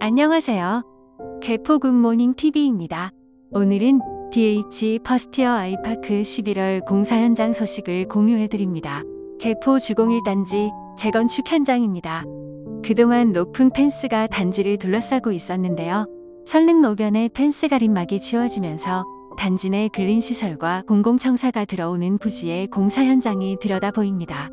안녕하세요. 개포 굿모닝 TV입니다. 오늘은 DH 퍼스티어 아이파크 11월 공사 현장 소식을 공유해 드립니다. 개포 주공일 단지 재건축 현장입니다. 그동안 높은 펜스가 단지를 둘러싸고 있었는데요. 설릉 노변에 펜스 가림막이 지워지면서 단지 내 근린 시설과 공공청사가 들어오는 부지의 공사 현장이 들여다 보입니다.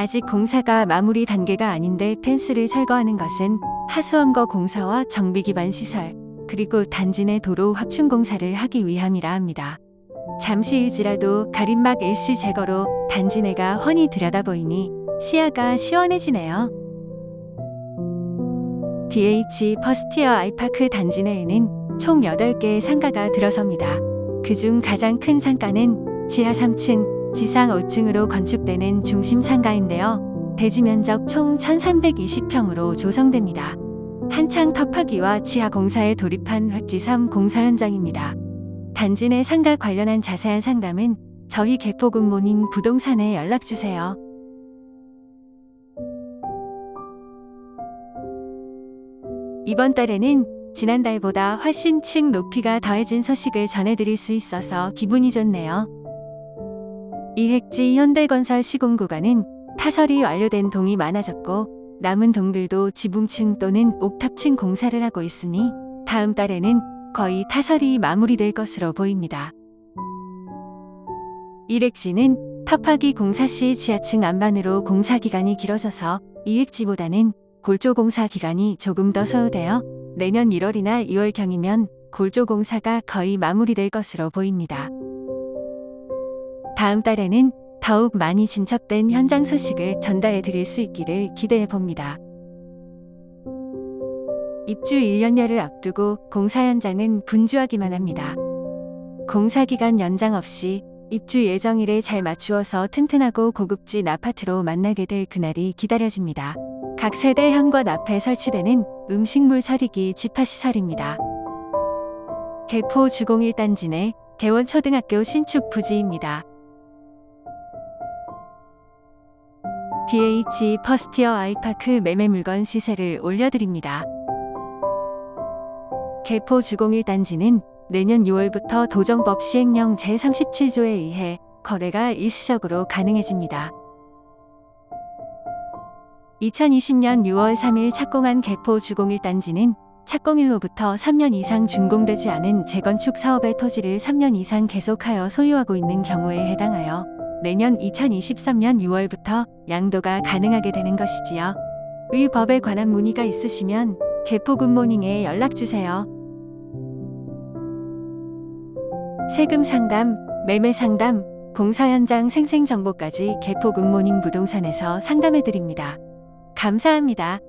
아직 공사가 마무리 단계가 아닌데 펜스를 철거하는 것은 하수원거 공사와 정비 기반 시설, 그리고 단지 내 도로 확충 공사를 하기 위함이라 합니다. 잠시일지라도 가림막 일시 제거로 단지 내가 훤히 들여다보이니 시야가 시원해지네요. DH 퍼스티어 아이파크 단지 내에는 총 8개의 상가가 들어섭니다. 그중 가장 큰 상가는 지하 3층, 지상 5층으로 건축되는 중심 상가인데요. 대지 면적 총 1320평으로 조성됩니다. 한창 터파기와 지하 공사에 돌입한 획지3 공사 현장입니다. 단지 내 상가 관련한 자세한 상담은 저희 개포 굿모닝 부동산에 연락주세요. 이번 달에는 지난달보다 훨씬 층 높이가 더해진 소식을 전해드릴 수 있어서 기분이 좋네요. 이획지 현대건설 시공 구간은 타설이 완료된 동이 많아졌고 남은 동들도 지붕층 또는 옥탑층 공사를 하고 있으니 다음 달에는 거의 타설이 마무리될 것으로 보입니다. 일획지는 터파기 공사 시 지하층 안반으로 공사 기간이 길어져서 이획지보다는 골조 공사 기간이 조금 더 소요되어 내년 1월이나 2월경이면 골조 공사가 거의 마무리될 것으로 보입니다. 다음 달에는 더욱 많이 진척된 현장 소식을 전달해 드릴 수 있기를 기대해 봅니다. 입주 1년여를 앞두고 공사 현장은 분주하기만 합니다. 공사 기간 연장 없이 입주 예정일에 잘 맞추어서 튼튼하고 고급진 아파트로 만나게 될 그날이 기다려집니다. 각 세대 현관 앞에 설치되는 음식물 처리기 집합시설입니다. 개포 주공 1단지 내 개원초등학교 신축 부지입니다. DH 퍼스티어 아이파크 매매 물건 시세를 올려드립니다. 개포 주공 1단지는 내년 6월부터 도정법 시행령 제37조에 의해 거래가 일시적으로 가능해집니다. 2020년 6월 3일 착공한 개포 주공 1단지는 착공일로부터 3년 이상 준공되지 않은 재건축 사업의 토지를 3년 이상 계속하여 소유하고 있는 경우에 해당하여 내년 2023년 6월부터 양도가 가능하게 되는 것이지요. 의 법에 관한 문의가 있으시면 개포 굿모닝에 연락주세요. 세금 상담, 매매 상담, 공사 현장 생생 정보까지 개포 굿모닝 부동산에서 상담해 드립니다. 감사합니다.